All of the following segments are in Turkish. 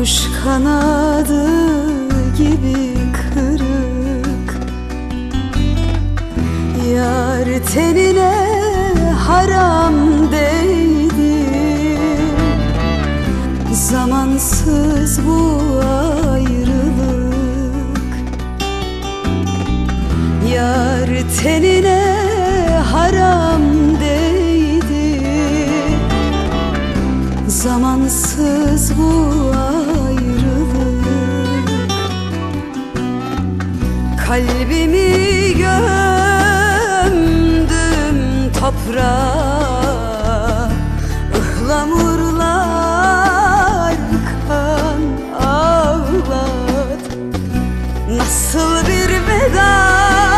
Kuş kanadı gibi kırık. Yar tenine haram değdi. Zamansız bu ayrılık. Yar tenine haram değdi. Zamansız bu ayrılık Kalbimi gömdüm toprağa. Ihlamurlar kan ağlat Nasıl bir vedadır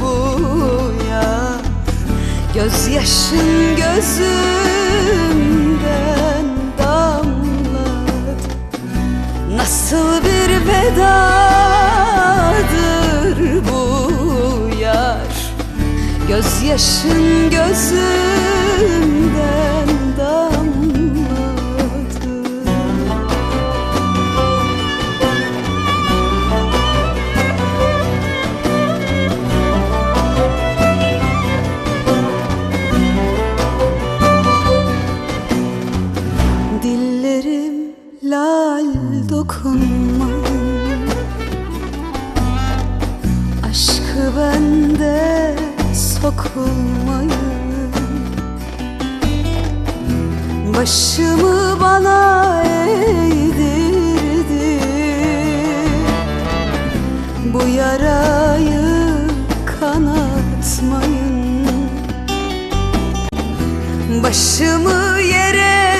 bu ya? Gözyaşın gözümden damlat Nasıl bir vedadır Gözyaşın gözümden damladı. Dillerim lal dokunmayın Aşkı bende sokulmayın Başımı bana eğdirdi. Bu yarayı kanatmayın. Başımı yere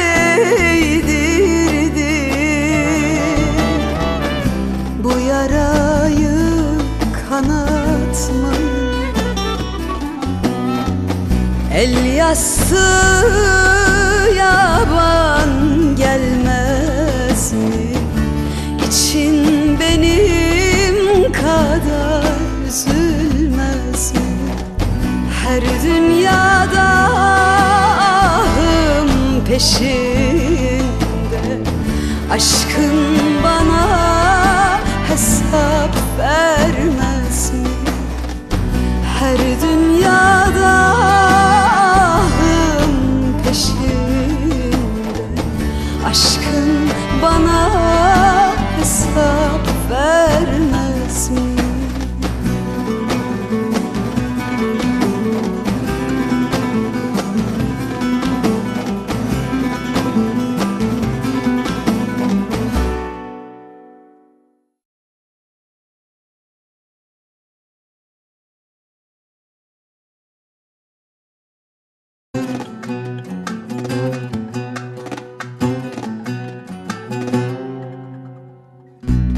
eğdirdi. Bu yarayı kanatmayın El yassı yaban gelmez mi? İçin benim kadar üzülmez mi? Her dünyada ahım peşinde Aşkın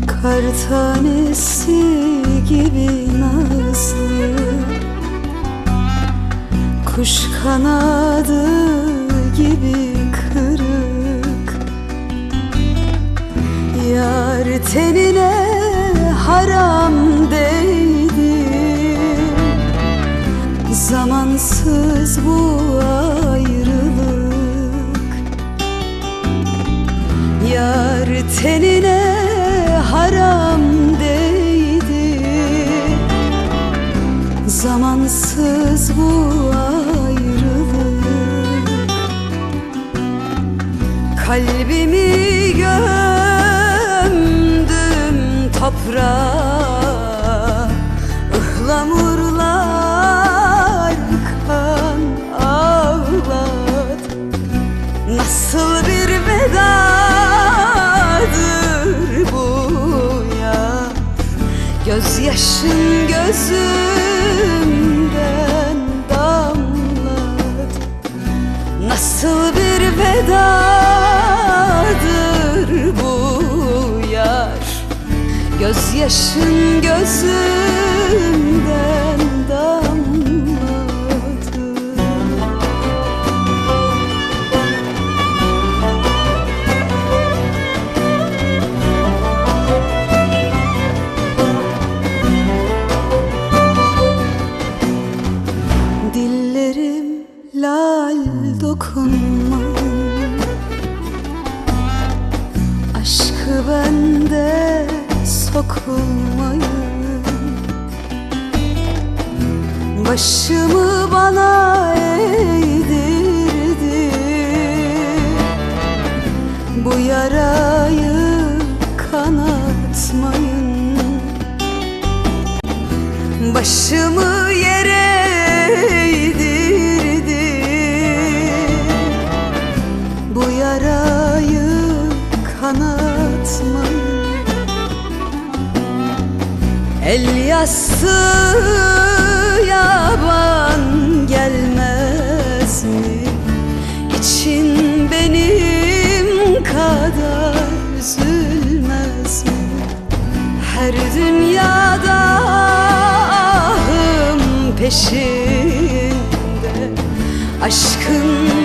Kar tanesi gibi nazlı Kuş kanadı gibi kırık. Yar tenine haram değdi. Zamansız bu tenine haram değdi Zamansız bu ayrılık. Kalbimi gömdüm toprağa Gözyaşın gözümden damlat Nasıl bir vedadır bu yar? Gözyaşın gözümden sokulmayın Başımı bana eğdirdi. Bu yarayı kanatmayın. Başımı El yassı yaban gelmez mi? İçin benim kadar üzülmez mi? Her dünyada ahım peşinde Aşkın